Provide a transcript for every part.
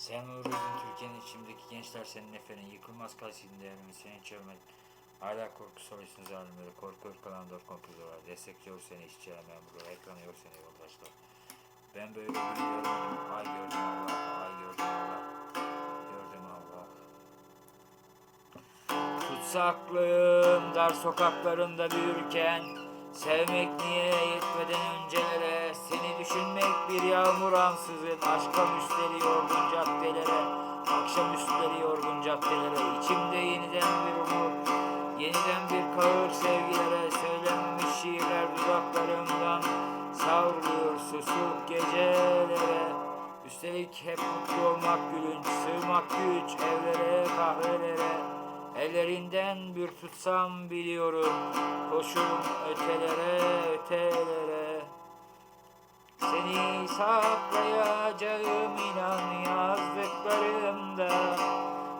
Sen vururdun Türkiye'nin içindeki gençler senin efenin yıkılmaz kalsiydim değerimi senin çövmen. Hala korku soruyorsun zalimleri, korku ırkalan dört korkuyorlar. Destekliyor seni işçiler memurlar, ekranıyor seni yoldaşlar. Ben böyle bir görmedim, ay gördüm Allah, ay gördüm Allah, gördüm Allah. Tutsaklığım dar sokaklarında büyürken Sevmek niye yetmeden öncelere? Seni düşünmek bir yağmur ansızın. Aşka müsteri yorgun caddelere. Akşam üstleri yorgun caddelere. İçimde yeniden bir umut Yeniden bir kahır sevgilere. Söylenmemiş şiirler dudaklarımdan Savruluyor susuk gecelere. Üstelik hep mutlu olmak gülünç Sığmak güç evlere kahvelere Ellerinden bir tutsam biliyorum Koşurum ötelere ötelere. Seni saklayacağım inan yazdıklarımda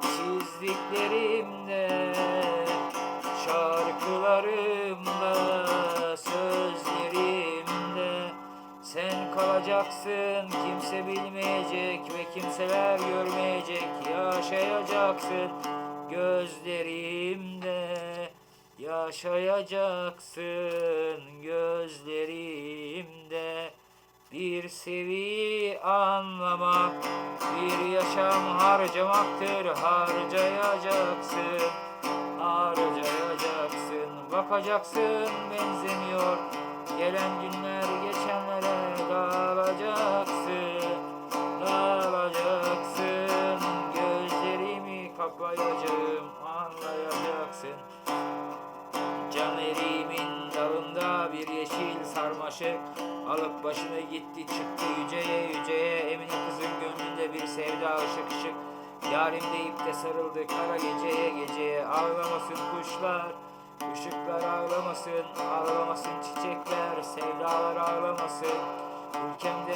Çizdiklerimde Şarkılarımda Sözlerimde. Sen kalacaksın kimse bilmeyecek Ve kimseler görmeyecek Yaşayacaksın gözlerimde. Yaşayacaksın gözlerimde. Bir sevi anlamak bir yaşam harcamaktır. Harcayacaksın harcayacaksın. Bakacaksın benzemiyor. Gelen günler geçenlere kapayacağım anlayacaksın. Can eriğimin dalında bir yeşil sarmaşık. Alıp başını gitti çıktı yüceye yüceye. Emine kızın gönlünde bir sevda ışık ışık. Yarim deyip de sarıldı kara geceye geceye. Ağlamasın kuşlar Işıklar ağlamasın, ağlamasın çiçekler, sevdalar ağlamasın. Ülkemde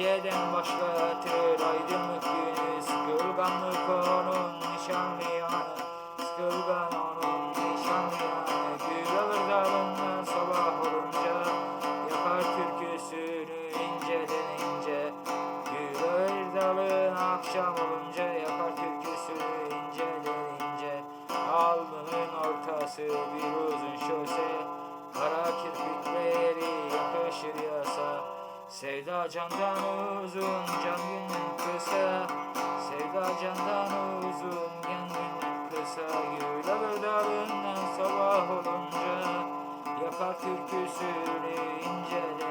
Geceden başlatır aydınlık günü. Sıkılganlık onun nişanlı yanı. Sıkılgan onun Sevda candan uzun, can günden kısa. Sevda candan uzun, can günden kısa. Alır dalından sabah olunca Yakar türküsünü inceden